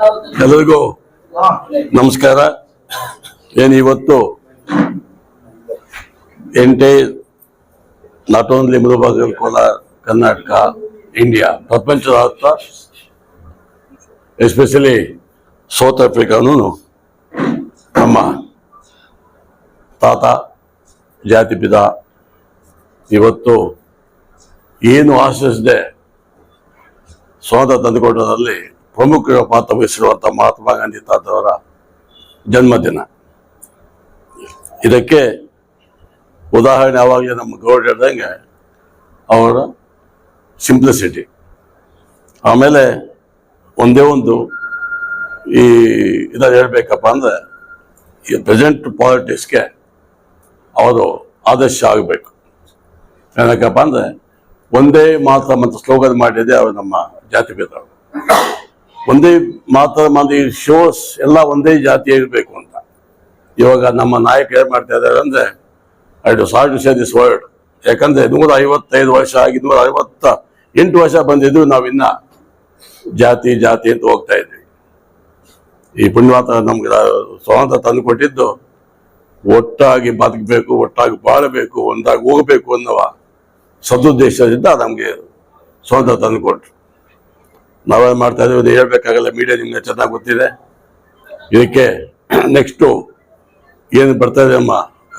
ಎಲ್ಲರಿಗೂ ನಮಸ್ಕಾರ. ಏನು ಇವತ್ತು ಎಂಟೇ not only Mulbagal Kolar Karnataka India. ಪ್ರಪಂಚದ ರಾಷ್ಟ್ರ ಎಸ್ಪೆಷಲಿ ಸೌತ್ ಆಫ್ರಿಕಾನು ನಮ್ಮ ತಾತ ಜಾತಿ ಪಿತ ಇವತ್ತು ಏನು ಆಶಿಸದೆ ಸ್ವಾತಂತ್ರ್ಯ ತಂದುಕೊಡೋದ್ರಲ್ಲಿ ಪ್ರಮುಖ ಪಾತ್ರ ವಹಿಸಿರುವಂಥ ಮಹಾತ್ಮ ಗಾಂಧಿ ತಾತವರ ಜನ್ಮದಿನ. ಇದಕ್ಕೆ ಉದಾಹರಣೆ ಯಾವಾಗಲೇ ನಮ್ಮ ಗೌಡ್ ಹೇಳ್ದಂಗೆ ಅವರ ಸಿಂಪ್ಲಿಸಿಟಿ ಆಮೇಲೆ ಒಂದೇ ಒಂದು ಈ ಇದನ್ನು ಹೇಳ್ಬೇಕಪ್ಪ ಅಂದ್ರೆ ಈ ಪ್ರೆಸೆಂಟ್ ಪಾಲಿಟಿಕ್ಸ್ಗೆ ಅವರು ಆದರ್ಶ ಆಗಬೇಕು. ಏನಕ್ಕಪ್ಪ ಅಂದ್ರೆ ಒಂದೇ ಮಾತ್ರ ಮತ್ತು ಸ್ಲೋಗನ್ ಮಾಡಿದ್ದೆ ಅವರು ನಮ್ಮ ಜಾತಿ ಭೇದ. ಒಂದೇ ಮಾತ್ರ ಮಂದಿ ಶೋಸ್ ಎಲ್ಲ ಒಂದೇ ಜಾತಿ ಇರಬೇಕು ಅಂತ. ಇವಾಗ ನಮ್ಮ ನಾಯಕ ಏನು ಮಾಡ್ತಾ ಇದ್ದಾರೆ ಅಂದ್ರೆ I do sort say this word ಯಾಕಂದ್ರೆ ನೂರ ಐವತ್ತೈದು ವರ್ಷ ಆಗಿ ನೂರ ಐವತ್ತ ಎಂಟು ವರ್ಷ ಬಂದಿದ್ದು ನಾವಿನ್ನ ಜಾತಿ ಜಾತಿ ಅಂತ ಹೋಗ್ತಾ ಇದ್ವಿ. ಈ ಪುಣ್ಯವಾತ ನಮ್ಗೆ ಸ್ವಾತಂತ್ರ್ಯ ತಂದು ಕೊಟ್ಟಿದ್ದು, ಒಟ್ಟಾಗಿ ಬದುಕಬೇಕು, ಒಟ್ಟಾಗಿ ಬಾಳಬೇಕು, ಒಂದಾಗಿ ಹೋಗಬೇಕು ಅನ್ನುವ ಸದುದ್ದೇಶದಿಂದ ನಮಗೆ ಸ್ವಾತಂತ್ರ್ಯ ತಂದು ಕೊಟ್ರು. ನಾವೇನು ಮಾಡ್ತಾ ಇದ್ದೀವಿ. ಅದು ಹೇಳಬೇಕಾಗಲ್ಲ ಮೀಡಿಯಾ ನಿಮಗೆ ಚೆನ್ನಾಗಿ ಗೊತ್ತಿದೆ. ಇದಕ್ಕೆ ನೆಕ್ಸ್ಟು ಏನು ಬರ್ತಾ ಇದೆ ಅಮ್ಮ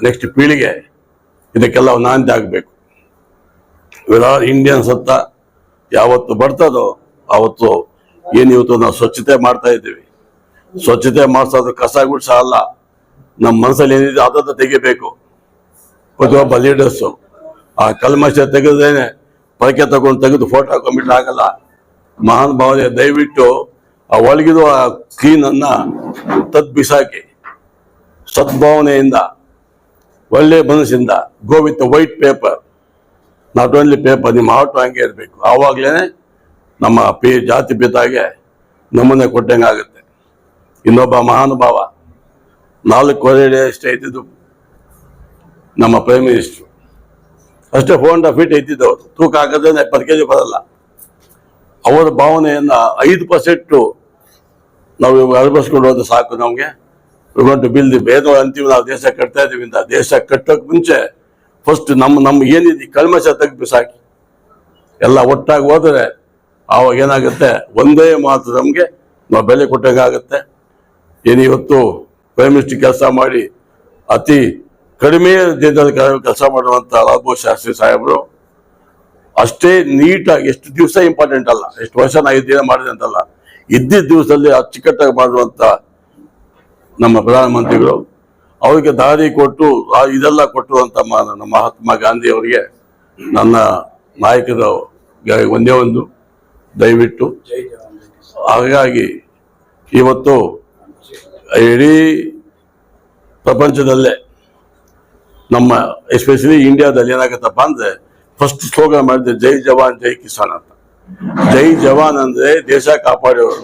ನೆಕ್ಸ್ಟ್ ಪೀಳಿಗೆ, ಇದಕ್ಕೆಲ್ಲ ನಾಂದಿ ಆಗಬೇಕು. ಇವೆಲ್ಲ ಇಂಡಿಯನ್ಸ್ ಅಂತ ಯಾವತ್ತು ಬರ್ತದೋ ಆವತ್ತು ಇವತ್ತು ನಾವು ಸ್ವಚ್ಛತೆ ಮಾಡ್ತಾ ಇದ್ದೀವಿ. ಸ್ವಚ್ಛತೆ ಮಾಡಿಸೋದು ಕಸ ಗುಡ್ಸ ಅಲ್ಲ. ನಮ್ಮ ಮನಸ್ಸಲ್ಲಿ ಏನಿದೆ ಅದನ್ನು ತೆಗಿಬೇಕು. ಪ್ರತಿಯೊಬ್ಬ ಲೀಡರ್ಸು ಆ ಕಲ್ಮಶ ತೆಗೆದೇನೆ ಪರಕೆ ತಗೊಂಡು ತೆಗೆದು ಫೋಟೋ ಹಾಕೊಂಡ್ಬಿಟ್ರೆ ಆಗಲ್ಲ. ಮಹಾನ್ ಭಾವನೆ, ದಯವಿಟ್ಟು ಆ ಒಳಗಿರುವ ಆ ಅನ್ನ ತದ್ ಬಿಸಾಕಿ, ಸದ್ಭಾವನೆಯಿಂದ, ಒಳ್ಳೆ ಮನಸ್ಸಿಂದ go with white paper not only paper ನಿಮ್ಮ ಆಟೋ ಹಂಗೆ ಇರಬೇಕು. ಆವಾಗಲೇ ನಮ್ಮ ಪಿ, ಜಾತಿ ಪಿತಾಗೆ ನಮ್ಮನ್ನೇ ಕೊಟ್ಟಂಗೆ ಆಗುತ್ತೆ. ಇನ್ನೊಬ್ಬ ಮಹಾನುಭಾವ ನಾಲ್ಕೂವರೆ ಅಷ್ಟೇ ಇದ್ದಿದ್ದು ನಮ್ಮ ಪ್ರೈಮ್ ಮಿನಿಸ್ಟ್ರು ಅಷ್ಟೇ ಫೋರ್ ಅಂಡ್ ಫೀಟ್ ಇದ್ದಿದ್ದವರು ತೂಕ ಹಾಕಿದ್ರೆ ಪರ್ ಕೆ ಜಿ ಬರಲ್ಲ. ಅವರ ಭಾವನೆಯನ್ನ ಐದು ಪರ್ಸೆಂಟು ನಾವು ಅಳವಡಿಸ್ಕೊಂಡು ಸಾಕು ನಮಗೆ. ಟು ಬಿಲ್ ದಿ ಭೇದ ಅಂತೀವಿ ನಾವು ದೇಶ ಕಟ್ತಾ ಇದೀವಿ ಅಂತ ದೇಶ ಕಟ್ಟೋಕೆ ಮುಂಚೆ ಫಸ್ಟ್ ನಮ್ಮ ನಮ್ಮ ಏನಿದೆ ಕಲ್ಮಶ ತೆಗ್ದು ಬಿಸಾಕಿ ಎಲ್ಲ ಒಟ್ಟಾಗಿ ಹೋದರೆ ಆವಾಗ ಏನಾಗುತ್ತೆ? ಒಂದೇ ಮಾತು ನಮಗೆ, ನಾವು ಬೆಲೆ ಕೊಟ್ಟಂಗಾಗುತ್ತೆ. ಏನು ಇವತ್ತು ಪ್ರೈಮ್ ಮಿನಿಸ್ಟರ್ ಕೆಲಸ ಮಾಡಿ ಅತಿ ಕಡಿಮೆ ದಿನದಲ್ಲಿ ಕೆಲಸ ಮಾಡುವಂಥ ಲಾಲ್ಬೋ ಶಾಸ್ತ್ರಿ ಸಾಹೇಬರು ಅಷ್ಟೇ ನೀಟಾಗಿ, ಎಷ್ಟು ದಿವಸ ಇಂಪಾರ್ಟೆಂಟ್ ಅಲ್ಲ, ಎಷ್ಟು ವರ್ಷ ನಾ ದಿನ ಮಾಡಿದೆ ಅಂತಲ್ಲ, ಇದ್ದಿದ್ದ ದಿವಸದಲ್ಲಿ ಅಚ್ಚುಕಟ್ಟಾಗಿ ಮಾಡುವಂಥ ನಮ್ಮ ಪ್ರಧಾನಮಂತ್ರಿಗಳು, ಅವರಿಗೆ ದಾರಿ ಕೊಟ್ಟು ಇದೆಲ್ಲ ಕೊಟ್ಟುವಂತ ಮ- ನಮ್ಮ ಮಹಾತ್ಮ ಗಾಂಧಿ ಅವರಿಗೆ ನನ್ನ ನಾಯಕರು ಒಂದೇ ಒಂದು ದಯವಿಟ್ಟು. ಹಾಗಾಗಿ ಇವತ್ತು ಇಡೀ ಪ್ರಪಂಚದಲ್ಲೇ ನಮ್ಮ ಎಸ್ಪೆಷಲಿ ಇಂಡಿಯಾದಲ್ಲಿ ಏನಾಗತ್ತಪ್ಪ ಅಂದ್ರೆ ಫಸ್ಟ್ ಸ್ಲೋಗನ್ ಮಾಡಿದೆ ಜೈ ಜವಾನ್, ಜೈ ಕಿಸಾನ್ ಅಂತ. ಜೈ ಜವಾನ್ ಅಂದ್ರೆ ದೇಶ ಕಾಪಾಡೋರು.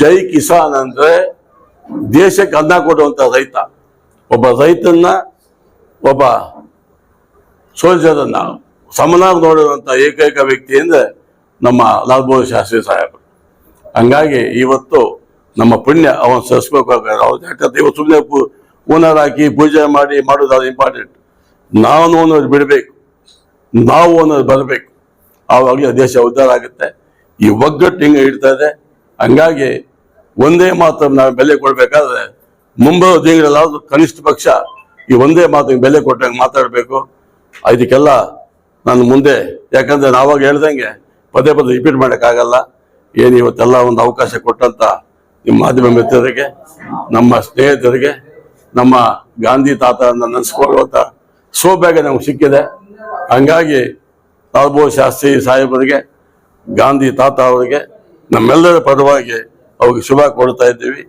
ಜೈ ಕಿಸಾನ್ ಅಂದ್ರೆ ದೇಶಕ್ಕೆ ಅನ್ನ ಕೊಡುವಂತ ರೈತ. ಒಬ್ಬ ರೈತನ್ನ ಒಬ್ಬ ಸೋಲ್ಜರನ್ನ ಸಮನಾಗಿ ನೋಡುವಂತ ಏಕೈಕ ವ್ಯಕ್ತಿ ಅಂದ್ರೆ ನಮ್ಮ ಲಾಲ್ ಬಹದ್ದೂರ್ ಶಾಸ್ತ್ರಿ ಸಾಹೇಬರು ಹಂಗಾಗಿ ಇವತ್ತು ನಮ್ಮ ಪುಣ್ಯ, ಅವನು ಸರಿಸ್ಬೇಕಾಗ್ತದೆ ಅವ್ರು ಯಾಕಂದ್ರೆ ಇವತ್ತು ಸುಮ್ಮನೆ ಓನರ್ ಹಾಕಿ ಪೂಜೆ ಮಾಡಿ ಮಾಡೋದು ಅದು ಇಂಪಾರ್ಟೆಂಟ್ ಅನ್ನೋದು ಬಿಡಬೇಕು. ನಾವು ಅನ್ನೋದು ಬರಬೇಕು. ಆವಾಗಲೇ ದೇಶ ಉದ್ಧಾರ ಆಗುತ್ತೆ. ಈ ಒಗ್ಗಟ್ಟು ಹಿಂಗೆ ಇಡ್ತಾ ಇದೆ. ಹಂಗಾಗಿ ಒಂದೇ ಮಾತು ನಾವು ಬೆಲೆ ಕೊಡಬೇಕಾದ್ರೆ ಮುಂಬರುವ ದಿನಗಳಲ್ಲಾದ್ರೂ ಕನಿಷ್ಠ ಪಕ್ಷ ಈ ಒಂದೇ ಮಾತಿಗೆ ಬೆಲೆ ಕೊಟ್ಟಂಗೆ ಮಾತಾಡಬೇಕು. ಇದಕ್ಕೆಲ್ಲ ನಾನು ಮುಂದೆ, ಯಾಕಂದ್ರೆ ನಾವಾಗ ಹೇಳ್ದಂಗೆ ಪದೇ ಪದೇ ರಿಪೀಟ್ ಮಾಡೋಕ್ಕಾಗಲ್ಲ. ಏನು ಇವತ್ತೆಲ್ಲ ಒಂದು ಅವಕಾಶ ಕೊಟ್ಟಂತ ನಿಮ್ಮ ಮಾಧ್ಯಮ ಮಿತ್ರರಿಗೆ, ನಮ್ಮ ಸ್ನೇಹಿತರಿಗೆ, ನಮ್ಮ ಗಾಂಧಿ ತಾತನ ನೆನೆಸ್ಕೊಳ್ಳುವಂಥ ಸೌಭಾಗ್ಯ ನಮ್ಗೆ ಸಿಕ್ಕಿದೆ. ಹಂಗಾಗಿ ಲಾಲ್ಬೋ ಶಾಸ್ತ್ರಿ ಸಾಹೇಬರಿಗೆ ಗಾಂಧಿ ತಾತ ಅವರಿಗೆ ನಮ್ಮೆಲ್ಲರ ಪರವಾಗಿ ಅವ್ರಿಗೆ ಶುಭ ಕೊಡ್ತಾ ಇದ್ದೀವಿ.